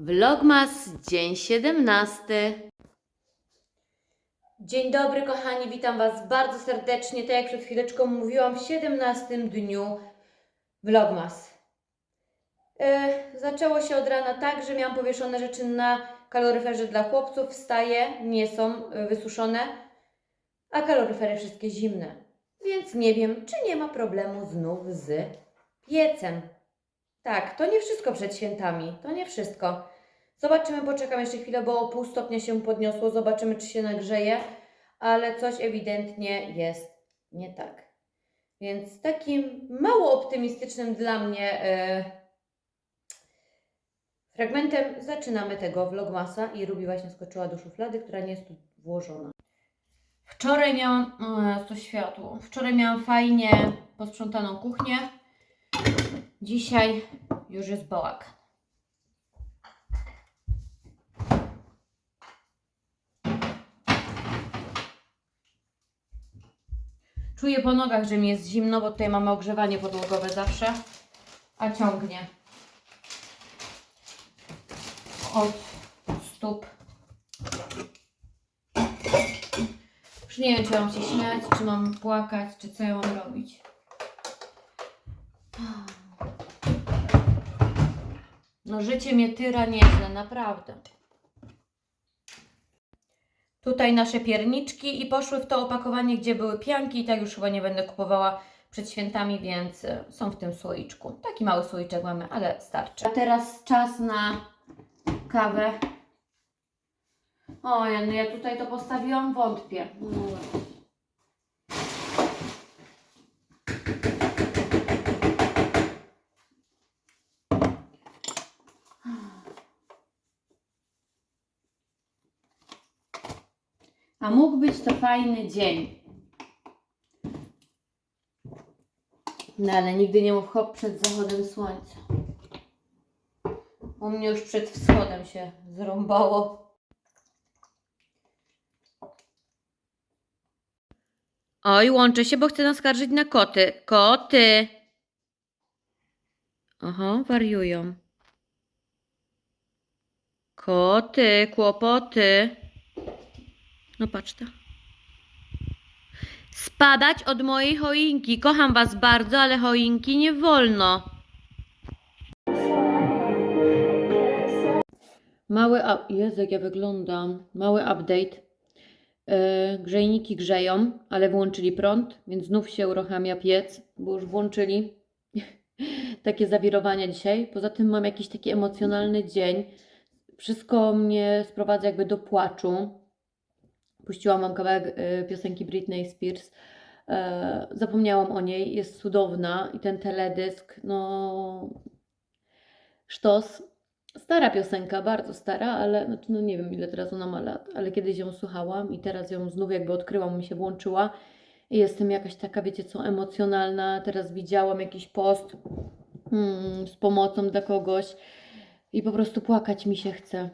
Vlogmas, dzień 17. Dzień dobry, kochani, witam Was bardzo serdecznie. Tak jak przed chwileczką mówiłam, w 17 dniu Vlogmas. E, zaczęło się od rana tak, że miałam powieszone rzeczy na kaloryferze dla chłopców. Wstaję, nie są e, wysuszone, a kaloryfery wszystkie zimne. Więc nie wiem, czy nie ma problemu znów z piecem. Tak, to nie wszystko przed świętami. To nie wszystko. Zobaczymy, poczekam jeszcze chwilę, bo o pół stopnia się podniosło. Zobaczymy, czy się nagrzeje, ale coś ewidentnie jest nie tak. Więc takim mało optymistycznym dla mnie e, fragmentem zaczynamy tego vlogmasa i Rubi właśnie skoczyła do szuflady, która nie jest tu włożona. Wczoraj miałam, o, jest to światło, wczoraj miałam fajnie posprzątaną kuchnię. Dzisiaj już jest bałagan. Czuję po nogach, że mi jest zimno, bo tutaj mamy ogrzewanie podłogowe zawsze, a ciągnie od stóp. Już nie wiem, czy mam się śmiać, czy mam płakać, czy co ja mam robić. No życie mnie tyra nieźle, naprawdę. Tutaj nasze pierniczki i poszły w to opakowanie, gdzie były pianki i tak już chyba nie będę kupowała przed świętami, więc y, są w tym słoiczku. Taki mały słoiczek mamy, ale starczy. A teraz czas na kawę. O, ja, no ja tutaj to postawiłam, wątpię. No. Mógł być to fajny dzień. No ale nigdy nie mów hop przed zachodem słońca. U mnie już przed wschodem się zrąbało. Oj, łączę się, bo chcę naskarżyć na koty. Koty! Aha, wariują. Koty, kłopoty. No patrz to. Spadać od mojej choinki. Kocham was bardzo, ale choinki nie wolno. Mały up... Jak ja wyglądam. Mały update. Yy, grzejniki grzeją, ale włączyli prąd, więc znów się uruchamia piec, bo już włączyli takie zawirowania dzisiaj. Poza tym mam jakiś taki emocjonalny dzień. Wszystko mnie sprowadza jakby do płaczu. Puściłam wam kawałek y, piosenki Britney Spears. E, zapomniałam o niej, jest cudowna i ten teledysk, no sztos. Stara piosenka, bardzo stara, ale znaczy, no nie wiem ile teraz ona ma lat, ale kiedyś ją słuchałam i teraz ją znów jakby odkryłam, mi się włączyła i jestem jakaś taka, wiecie co, emocjonalna. Teraz widziałam jakiś post hmm, z pomocą dla kogoś i po prostu płakać mi się chce.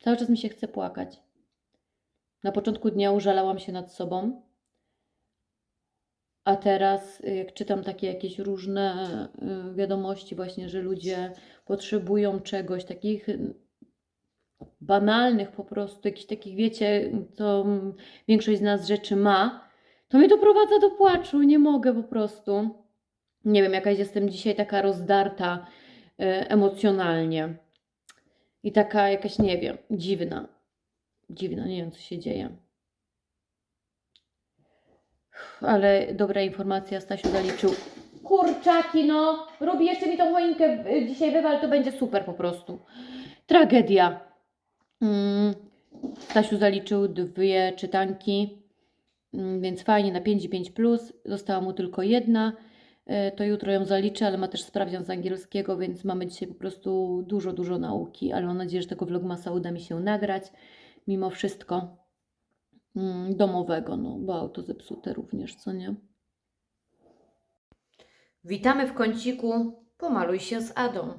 Cały czas mi się chce płakać. Na początku dnia użalałam się nad sobą, a teraz, y, jak czytam takie jakieś różne y, wiadomości, właśnie, że ludzie potrzebują czegoś, takich y, banalnych po prostu, jakichś takich, wiecie, mm, większość z nas rzeczy ma, to mnie doprowadza do płaczu. Nie mogę po prostu. Nie wiem, jakaś jestem dzisiaj taka rozdarta emocjonalnie i taka jakaś, nie wiem, dziwna. Dziwna, nie wiem co się dzieje. Ale dobra informacja, Stasiu zaliczył. Kurczaki, no! Robi jeszcze mi tą choinkę y, dzisiaj wywal, to będzie super po prostu. Tragedia. Mm. Stasiu zaliczył dwie czytanki, mm, więc fajnie, na 5 i 5 plus. Została mu tylko jedna. Y, To jutro ją zaliczę, ale ma też sprawdzian z angielskiego, więc mamy dzisiaj po prostu dużo, dużo nauki. Ale mam nadzieję, że tego vlogmasa uda mi się nagrać mimo wszystko mm, domowego, no bo auto zepsute również, co nie? Witamy w kąciku Pomaluj się z Adą.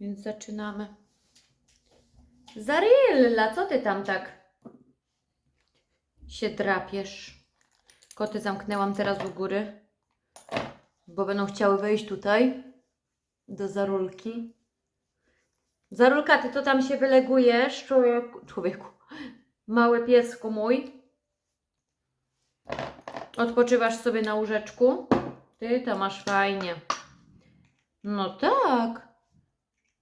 Więc zaczynamy. Zarylla, co ty tam tak się drapiesz? Koty zamknęłam teraz u góry, bo będą chciały wejść tutaj. do Zarulki. Zarulka, ty to tam się wylegujesz, człowieku, człowieku. mały piesku mój. Odpoczywasz sobie na łóżeczku. Ty to masz fajnie. No tak.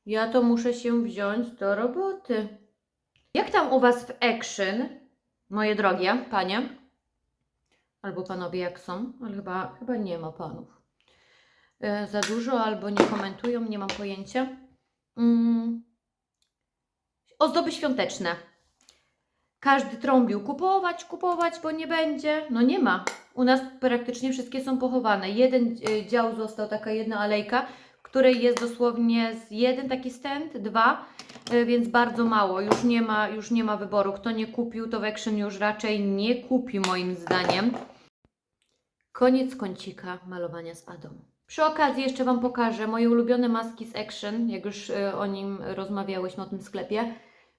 Ja to muszę się wziąć do roboty. Jak tam u Was w action, moje drogie panie? Albo panowie jak są, ale chyba, chyba nie ma panów. E, za dużo albo nie komentują, nie mam pojęcia. Mm. Ozdoby świąteczne. Każdy trąbił kupować, kupować, bo nie będzie. No nie ma. U nas praktycznie wszystkie są pochowane. Jeden e, dział został, taka jedna alejka, w której jest dosłownie jeden taki stent, dwa, e, więc bardzo mało. Już nie ma, już nie ma wyboru. Kto nie kupił, to w już raczej nie kupi moim zdaniem. Koniec kącika malowania z Adą. Przy okazji jeszcze Wam pokażę moje ulubione maski z Action, jak już e, o nim rozmawiałyśmy, o tym sklepie.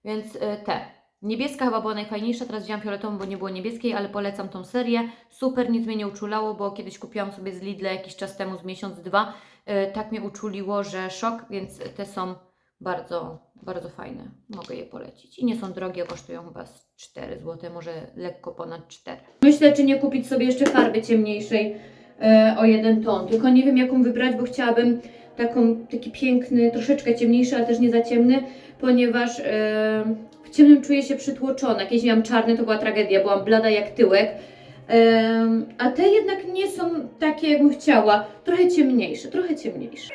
Więc e, te. Niebieska chyba była najfajniejsza, teraz wziąłam fioletową, bo nie było niebieskiej, ale polecam tą serię. Super, nic mnie nie uczulało, bo kiedyś kupiłam sobie z Lidla jakiś czas temu, z miesiąc, dwa. E, Tak mnie uczuliło, że szok, więc te są bardzo, bardzo fajne. Mogę je polecić. I nie są drogie, kosztują chyba z 4 zł, może lekko ponad 4. Myślę, czy nie kupić sobie jeszcze farby ciemniejszej o jeden ton. Tylko nie wiem, jaką wybrać, bo chciałabym taką, taki piękny, troszeczkę ciemniejszy, ale też nie za ciemny, ponieważ e, w ciemnym czuję się przytłoczona. Kiedyś miałam czarny, to była tragedia, byłam blada jak tyłek. Em, a te jednak nie są takie, jakbym chciała. Trochę ciemniejsze, trochę ciemniejsze.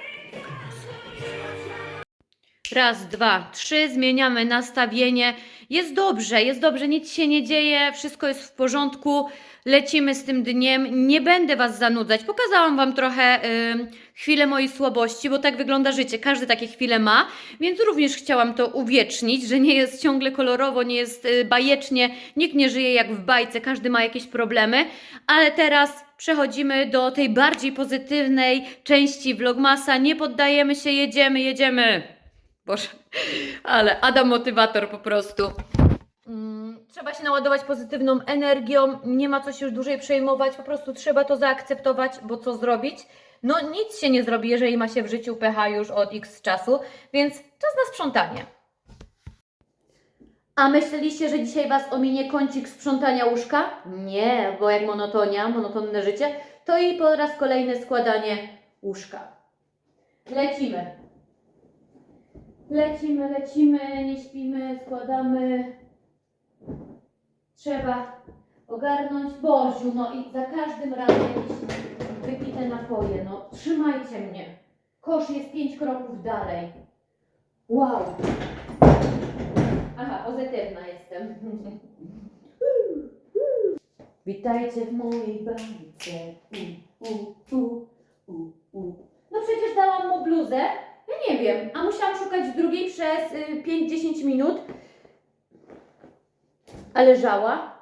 Raz, dwa, trzy, zmieniamy nastawienie. Jest dobrze, jest dobrze, nic się nie dzieje, wszystko jest w porządku. Lecimy z tym dniem. Nie będę Was zanudzać. Pokazałam Wam trochę ym, chwilę mojej słabości, bo tak wygląda życie. Każdy takie chwile ma, więc również chciałam to uwiecznić, że nie jest ciągle kolorowo, nie jest y, bajecznie, nikt nie żyje jak w bajce, każdy ma jakieś problemy, ale teraz przechodzimy do tej bardziej pozytywnej części vlogmasa. Nie poddajemy się, jedziemy, jedziemy. Boże, ale Adam motywator po prostu. Mm, Trzeba się naładować pozytywną energią, nie ma co się już dłużej przejmować, po prostu trzeba to zaakceptować, bo co zrobić? No nic się nie zrobi, jeżeli ma się w życiu pecha już od x czasu, więc czas na sprzątanie. A myśleliście, że dzisiaj Was ominie kącik sprzątania łóżka? Nie, bo jak monotonia, monotonne życie, to i po raz kolejny składanie łóżka. Lecimy. Lecimy, lecimy, nie śpimy, składamy. Trzeba ogarnąć Boziu, no i za każdym razem jakieś wypite napoje, no trzymajcie mnie. Kosz jest pięć kroków dalej. Wow. Aha, pozytywna jestem. Witajcie w mojej bajce. U, u, u, u, u. No przecież dałam mu bluzę. Ja nie wiem, a musiałam szukać drugiej przez y, 5-10 minut. A leżała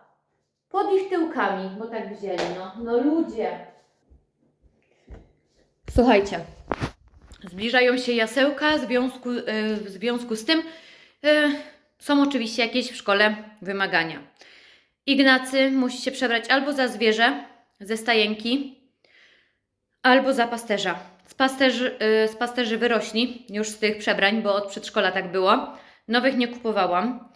pod ich tyłkami, bo tak wzięli, no. No ludzie. Słuchajcie, zbliżają się jasełka, w związku, y, w związku z tym y, są oczywiście jakieś w szkole wymagania. Ignacy musi się przebrać albo za zwierzę ze stajenki, albo za pasterza. Z pasterzy, y, z pasterzy wyrośli już z tych przebrań, bo od przedszkola tak było. Nowych nie kupowałam.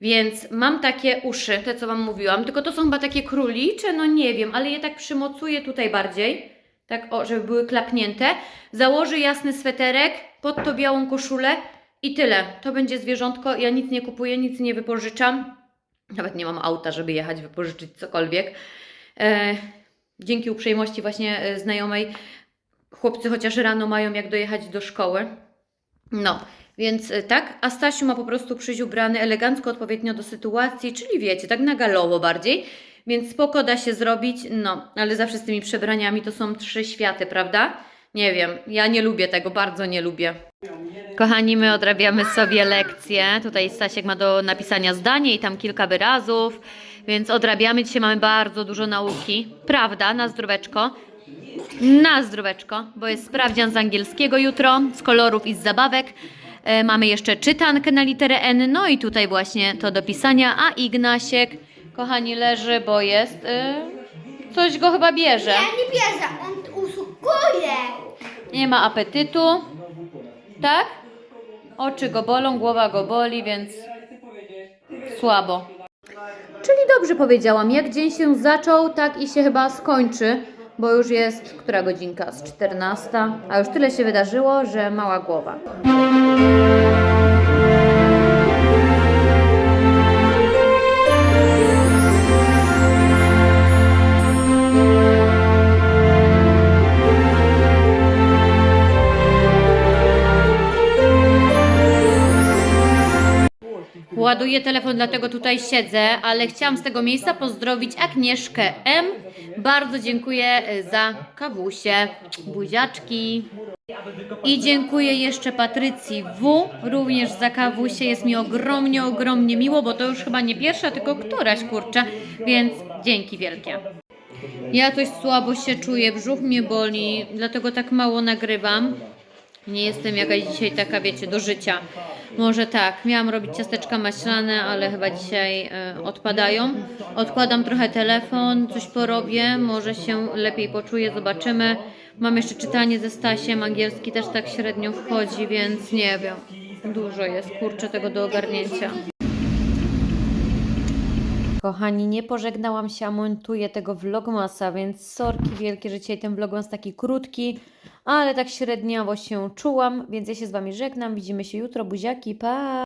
Więc mam takie uszy, te co Wam mówiłam, tylko to są chyba takie królicze, no nie wiem, ale je tak przymocuję tutaj bardziej, tak o, żeby były klapnięte. Założę jasny sweterek, pod to białą koszulę i tyle. To będzie zwierzątko, ja nic nie kupuję, nic nie wypożyczam. Nawet nie mam auta, żeby jechać, wypożyczyć cokolwiek. E, dzięki uprzejmości właśnie e, znajomej, chłopcy chociaż rano mają jak dojechać do szkoły. No, więc y, tak, a Stasiu ma po prostu przyjść ubrany elegancko, odpowiednio do sytuacji, czyli wiecie, tak na galowo bardziej, więc spoko da się zrobić, no, ale zawsze z tymi przebraniami to są trzy światy, prawda? Nie wiem, ja nie lubię tego, bardzo nie lubię. Kochani, my odrabiamy sobie lekcję. Tutaj Stasiek ma do napisania zdanie i tam kilka wyrazów, więc odrabiamy. Dzisiaj mamy bardzo dużo nauki. Prawda, na zdróweczko. Na zdróweczko, bo jest sprawdzian z angielskiego jutro, z kolorów i z zabawek. E, mamy jeszcze czytankę na literę N, no i tutaj właśnie to do pisania, a Ignasiek, kochani, leży, bo jest... E, coś go chyba bierze. Nie, nie bierze, on uszukuje. Nie ma apetytu. Tak? Oczy go bolą, głowa go boli, więc słabo. Czyli dobrze powiedziałam, jak dzień się zaczął, tak i się chyba skończy, bo już jest która godzinka? Z 14, a już tyle się wydarzyło, że mała głowa. Ładuję telefon, dlatego tutaj siedzę, ale chciałam z tego miejsca pozdrowić Agnieszkę M. Bardzo dziękuję y, za kawusie, buziaczki. I dziękuję jeszcze Patrycji W. również za kawusie. Jest mi ogromnie, ogromnie miło, bo to już chyba nie pierwsza, tylko któraś kurczę, więc dzięki wielkie. Ja coś słabo się czuję, brzuch mnie boli, dlatego tak mało nagrywam. Nie jestem jakaś dzisiaj taka, wiecie, do życia. Może tak, miałam robić ciasteczka maślane, ale chyba dzisiaj e, odpadają. Odkładam trochę telefon, coś porobię, może się lepiej poczuję, zobaczymy. Mam jeszcze czytanie ze Stasiem, angielski też tak średnio wchodzi, więc nie wiem. Dużo jest, kurczę, tego do ogarnięcia. Kochani, nie pożegnałam się, a montuję tego vlogmasa, więc sorki wielkie, że dzisiaj ten vlogmas taki krótki, ale tak średniowo się czułam, więc ja się z Wami żegnam. Widzimy się jutro, buziaki, pa!